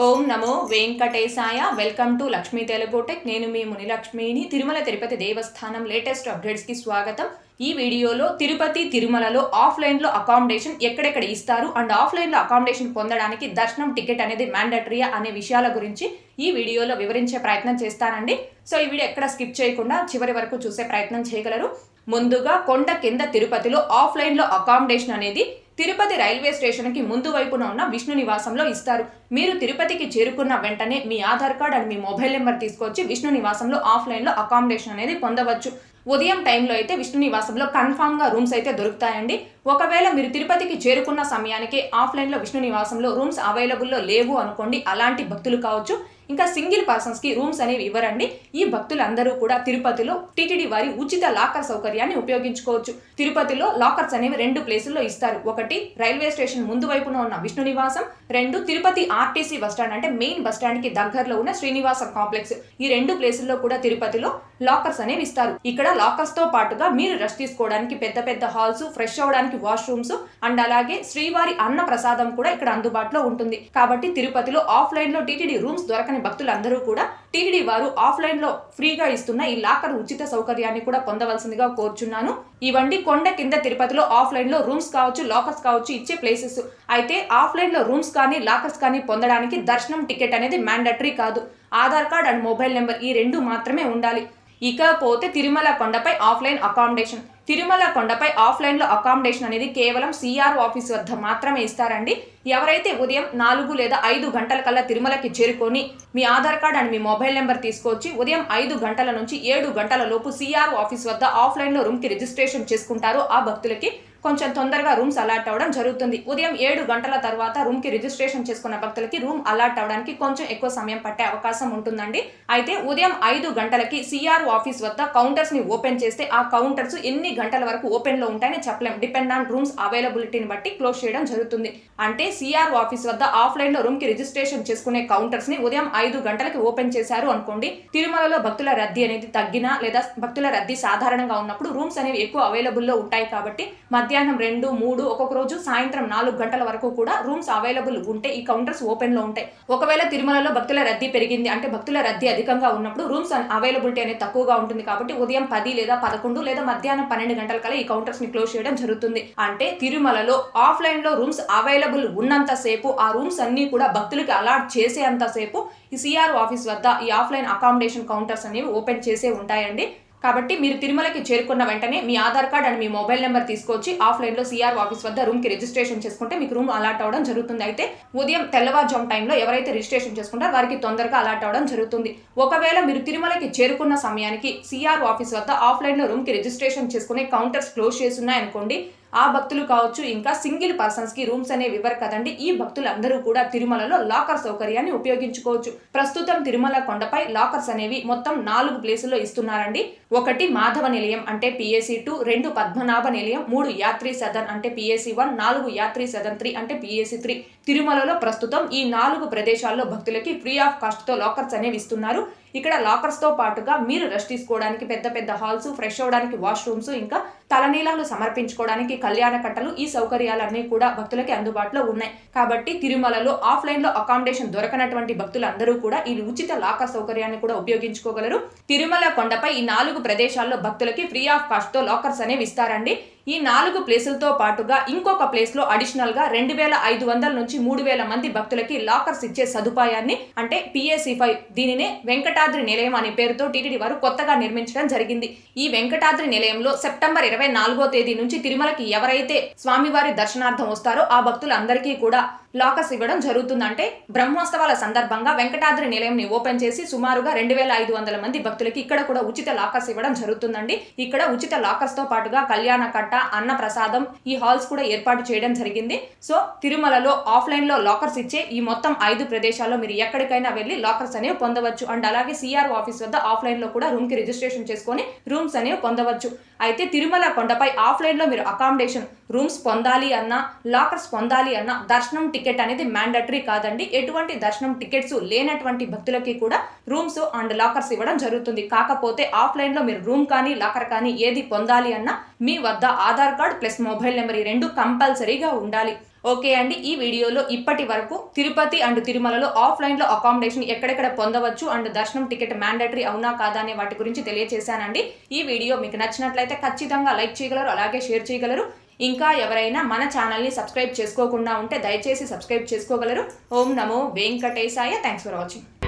ఓం నమో వెంకటేశాయ. Welcome to Lakshmi Telugu tech. నేను మీ మునిలక్ష్మిని. తిరుమల తిరుపతి దేవస్థానం లేటెస్ట్ అప్డేట్స్కి స్వాగతం. ఈ వీడియోలో తిరుపతి తిరుమలలో ఆఫ్లైన్లో అకామిడేషన్ ఎక్కడెక్కడ ఇస్తారు? అండ్ ఆఫ్లైన్లో అకామిడేషన్ పొందడానికి దర్శనం టికెట్ అనేది మ్యాండటరీయా అనే విషయాల గురించి ఈ వీడియోలో వివరించే ప్రయత్నం చేస్తానండి. సో ఈ వీడియో ఎక్కడ స్కిప్ చేయకుండా చివరి వరకు చూసే ప్రయత్నం చేయగలరు. ముందుగా కొండ కింద తిరుపతిలో ఆఫ్లైన్లో అకామిడేషన్ అనేది తిరుపతి రైల్వే స్టేషన్కి ముందు వైపున ఉన్న విష్ణు నివాసంలో ఇస్తారు. మీరు తిరుపతికి చేరుకున్న వెంటనే మీ ఆధార్ కార్డ్ అండ్ మీ మొబైల్ నెంబర్ తీసుకొచ్చి విష్ణు నివాసంలో ఆఫ్లైన్లో అకామిడేషన్ అనేది పొందవచ్చు. ఉదయం టైంలో అయితే విష్ణు నివాసంలో కన్ఫామ్గా రూమ్స్ అయితే దొరుకుతాయండి. ఒకవేళ మీరు తిరుపతికి చేరుకున్న సమయానికి ఆఫ్లైన్లో విష్ణు నివాసంలో రూమ్స్ అవైలబుల్లో లేవు అనుకోండి అలాంటి భక్తులు కావచ్చు. ఇంకా సింగిల్ పర్సన్స్కి రూమ్స్ అనేవి ఇవ్వరండి. ఈ భక్తులందరూ కూడా తిరుపతిలో టీటీడీ వారి ఉచిత లాకర్ సౌకర్యాన్ని ఉపయోగించుకోవచ్చు. తిరుపతిలో లాకర్స్ అనేవి రెండు ప్లేసుల్లో ఇస్తారు. ఒకటి రైల్వే స్టేషన్ ముందు వైపున ఉన్న విష్ణు నివాసం రెండు తిరుపతి ఆర్టీసీ బస్టాండ్ అంటే మెయిన్ బస్టాండ్కి దగ్గరలో ఉన్న శ్రీనివాసం కాంప్లెక్స్. ఈ రెండు ప్లేసుల్లో కూడా తిరుపతిలో లాకర్స్ అనేవి ఇస్తారు. ఇక్కడ లాకర్స్తో పాటుగా మీరు రెస్ట్ తీసుకోవడానికి పెద్ద పెద్ద హాల్స్ ఫ్రెష్ అవ్వడానికి వాష్రూమ్స్ అండ్ అలాగే శ్రీవారి అన్న ప్రసాదం కూడా ఇక్కడ అందుబాటులో ఉంటుంది. కాబట్టి తిరుపతిలో ఆఫ్లైన్లో టీటీడీ రూమ్స్ దొరకని భక్తులందరూ కూడా టీటీడీ వారు ఆఫ్లైన్లో ఫ్రీగా ఇస్తున్న ఈ లాకర్ ఉచిత సౌకర్యాన్ని కూడా పొందవలసిందిగా కోరుచున్నాను. ఇవండి కొండ కింద తిరుపతిలో ఆఫ్లైన్లో రూమ్స్ కావచ్చు లాకర్స్ కావచ్చు ఇచ్చే ప్లేసెస్. అయితే ఆఫ్లైన్లో రూమ్స్ కానీ లాకర్స్ కానీ పొందడానికి దర్శనం టికెట్ అనేది మ్యాండటరీ కాదు. Aadhaar card and mobile number ఈ రెండు మాత్రమే ఉండాలి. ఇకపోతే తిరుమల కొండపై ఆఫ్లైన్ అకామిడేషన్ తిరుమల కొండపై ఆఫ్లైన్లో అకామిడేషన్ అనేది కేవలం సిఆర్ ఆఫీస్ వద్ద మాత్రమే ఇస్తారండి. ఎవరైతే ఉదయం నాలుగు లేదా ఐదు గంటల కల్లా తిరుమలకి చేరుకొని మీ ఆధార్ కార్డ్ అండ్ మీ మొబైల్ నెంబర్ తీసుకొచ్చి ఉదయం ఐదు గంటల నుంచి ఏడు గంటల లోపు సిఆర్ ఆఫీస్ వద్ద ఆఫ్లైన్లో రూమ్కి రిజిస్ట్రేషన్ చేసుకుంటారో ఆ భక్తులకి కొంచెం తొందరగా రూమ్స్ అలాట్ అవ్వడం జరుగుతుంది. ఉదయం ఏడు గంటల తర్వాత రూమ్కి రిజిస్ట్రేషన్ చేసుకున్న భక్తులకి రూమ్ అలాట్ అవ్వడానికి కొంచెం ఎక్కువ సమయం పట్టే అవకాశం ఉంటుందండి. అయితే ఉదయం ఐదు గంటలకి సిఆర్ ఆఫీస్ వద్ద కౌంటర్స్ని ఓపెన్ చేస్తే ఆ కౌంటర్స్ ఎన్ని గంటల వరకు ఓపెన్లో ఉంటాయని చెప్పలేం. డిపెండ్ ఆన్ రూమ్స్ అవైలబిలిటీని బట్టి క్లోజ్ చేయడం జరుగుతుంది. అంటే సిఆర్ ఆఫీస్ వద్ద ఆఫ్లైన్లో రూమ్కి రిజిస్ట్రేషన్ చేసుకునే కౌంటర్స్ని ఉదయం ఐదు గంటలకి ఓపెన్ చేశారు అనుకోండి తిరుమలలో భక్తుల రద్దీ అనేది తగ్గినా లేదా భక్తుల రద్దీ సాధారణంగా ఉన్నప్పుడు రూమ్స్ అనేవి ఎక్కువ అవైలబుల్లో ఉంటాయి కాబట్టి మధ్య మధ్యాహ్నం రెండు మూడు ఒక్కొక్క రోజు సాయంత్రం నాలుగు గంటల వరకు కూడా రూమ్స్ అవైలబుల్ ఉంటే ఈ కౌంటర్స్ ఓపెన్లో ఉంటాయి. ఒకవేళ తిరుమలలో భక్తుల రద్దీ పెరిగింది అంటే భక్తుల రద్దీ అధికంగా ఉన్నప్పుడు రూమ్స్ అవైలబిలిటీ అనేది తక్కువగా ఉంటుంది కాబట్టి ఉదయం పది లేదా పదకొండు లేదా మధ్యాహ్నం పన్నెండు గంటల కల్లా ఈ కౌంటర్స్ని క్లోజ్ చేయడం జరుగుతుంది. అంటే తిరుమలలో ఆఫ్లైన్లో రూమ్స్ అవైలబుల్ ఉన్నంత సేపు ఆ రూమ్స్ అన్ని కూడా భక్తులకి అలాట్ చేసేంత సేపు ఈ సిఆర్ ఆఫీస్ వద్ద ఈ ఆఫ్లైన్ అకామిడేషన్ కౌంటర్స్ అనేవి ఓపెన్ చేసే ఉంటాయండి. కాబట్టి మీరు తిరుమలకి చేరుకున్న వెంటనే మీ ఆధార్ కార్డ్ అండ్ మీ మొబైల్ నెంబర్ తీసుకొచ్చి ఆఫ్లైన్లో సిఆర్ ఆఫీస్ వద్ద రూమ్కి రిజిస్ట్రేషన్ చేసుకుంటే మీకు రూమ్ అలాట్ అవ్వడం జరుగుతుంది. అయితే ఉదయం తెల్లవారుజాము టైంలో ఎవరైతే రిజిస్ట్రేషన్ చేసుకుంటారో వారికి తొందరగా అలాట్ అవ్వడం జరుగుతుంది. ఒకవేళ మీరు తిరుమలకి చేరుకున్న సమయానికి సిఆర్ ఆఫీస్ వద్ద ఆఫ్లైన్లో రూమ్కి రిజిస్ట్రేషన్ చేసుకునే కౌంటర్స్ క్లోజ్ చేసి ఉన్నాయనుకోండి ఆ భక్తులు కావచ్చు ఇంకా సింగిల్ పర్సన్స్కి రూమ్స్ అనేవి ఇవ్వరు కదండి ఈ భక్తులందరూ కూడా తిరుమలలో లాకర్ సౌకర్యాన్ని ఉపయోగించుకోవచ్చు. ప్రస్తుతం తిరుమల కొండపై లాకర్స్ అనేవి మొత్తం నాలుగు ప్లేసుల్లో ఇస్తున్నారండి. ఒకటి మాధవ నిలయం అంటే పిఎస్సి టూ రెండు పద్మనాభ నిలయం మూడు యాత్రి సదన్ అంటే పిఎస్సి వన్ నాలుగు యాత్రి సదన్ త్రీ అంటే పిఎస్సి త్రీ. తిరుమలలో ప్రస్తుతం ఈ నాలుగు ప్రదేశాల్లో భక్తులకి ఫ్రీ ఆఫ్ కాస్ట్తో లాకర్స్ అనేవి ఇస్తున్నారు. ఇక్కడ లాకర్స్తో పాటుగా మీరు రెస్ట్ తీసుకోవడానికి పెద్ద పెద్ద హాల్స్ ఫ్రెష్ అవ్వడానికి వాష్రూమ్స్ ఇంకా తలనీలాలు సమర్పించుకోవడానికి కళ్యాణ కట్టలు ఈ సౌకర్యాలన్నీ కూడా భక్తులకి అందుబాటులో ఉన్నాయి. కాబట్టి తిరుమలలో ఆఫ్లైన్లో అకామిడేషన్ దొరకనటువంటి భక్తులందరూ కూడా ఈ ఉచిత లాకర్ సౌకర్యాన్ని కూడా ఉపయోగించుకోగలరు. తిరుమల కొండపై ఈ నాలుగు ప్రదేశాల్లో భక్తులకి ఫ్రీ ఆఫ్ కాస్ట్తో లాకర్స్ అనేవి ఇస్తారండి. ఈ నాలుగు ప్లేసులతో పాటుగా ఇంకొక ప్లేస్లో అడిషనల్గా రెండు వేల ఐదు వందల నుంచి మూడు వేల మంది భక్తులకి లాకర్స్ ఇచ్చే సదుపాయాన్ని అంటే పిఎస్సి ఫైవ్ దీనినే వెంకటాద్రి నిలయం అనే పేరుతో టీటీడీ వారు కొత్తగా నిర్మించడం జరిగింది. ఈ వెంకటాద్రి నిలయంలో సెప్టెంబర్ ఇరవై నాలుగో తేదీ నుంచి తిరుమలకి ఎవరైతే స్వామివారి దర్శనార్థం వస్తారో ఆ భక్తులందరికీ కూడా లాకర్స్ ఇవ్వడం జరుగుతుందంటే బ్రహ్మోత్సవాల సందర్భంగా వెంకటాద్రి నిలయంని ఓపెన్ చేసి సుమారుగా రెండు వేల ఐదు వందల మంది భక్తులకి ఇక్కడ కూడా ఉచిత లాకర్స్ ఇవ్వడం జరుగుతుందండి. ఇక్కడ ఉచిత లాకర్స్తో పాటుగా కళ్యాణ కట్ట అన్న ప్రసాదం ఈ హాల్స్ కూడా ఏర్పాటు చేయడం జరిగింది. సో తిరుమలలో ఆఫ్లైన్లో లాకర్స్ ఇచ్చే ఈ మొత్తం ఐదు ప్రదేశాల్లో మీరు ఎక్కడికైనా వెళ్ళి లాకర్స్ అనేవి పొందవచ్చు. అండ్ అలాగే సిఆర్ ఆఫీస్ వద్ద ఆఫ్లైన్లో కూడా రూమ్కి రిజిస్ట్రేషన్ చేసుకొని రూమ్స్ అనేవి పొందవచ్చు. అయితే తిరుమల కొండపై ఆఫ్లైన్లో మీరు అకామిడేషన్ రూమ్స్ పొందాలి అన్నా లాకర్స్ పొందాలి అన్నా దర్శనం టికెట్ అనేది మ్యాండటరీ కాదండి. ఎటువంటి దర్శనం టికెట్స్ లేనటువంటి భక్తులకి కూడా రూమ్స్ అండ్ లాకర్స్ ఇవ్వడం జరుగుతుంది. కాకపోతే ఆఫ్లైన్లో మీరు రూమ్ కానీ లాకర్ కానీ ఏది పొందాలి అన్నా మీ వద్ద Aadhaar card plus mobile number ఈ రెండు కంపల్సరీగా ఉండాలి. ఓకే అండి ఈ వీడియోలో ఇప్పటి వరకు తిరుపతి అండ్ తిరుమలలో ఆఫ్లైన్లో అకామిడేషన్ ఎక్కడెక్కడ పొందవచ్చు అండ్ దర్శనం టికెట్ మ్యాండటరీ అవునా కాదా అనే వాటి గురించి తెలియజేశానండి ఈ వీడియో మీకు నచ్చినట్లయితే ఖచ్చితంగా లైక్ చేయగలరు అలాగే షేర్ చేయగలరు. ఇంకా ఎవరైనా మన ఛానల్ని సబ్స్క్రైబ్ చేసుకోకుండా ఉంటే దయచేసి సబ్స్క్రైబ్ చేసుకోగలరు. ఓం నమో వెంకటేశాయ. Thanks for watching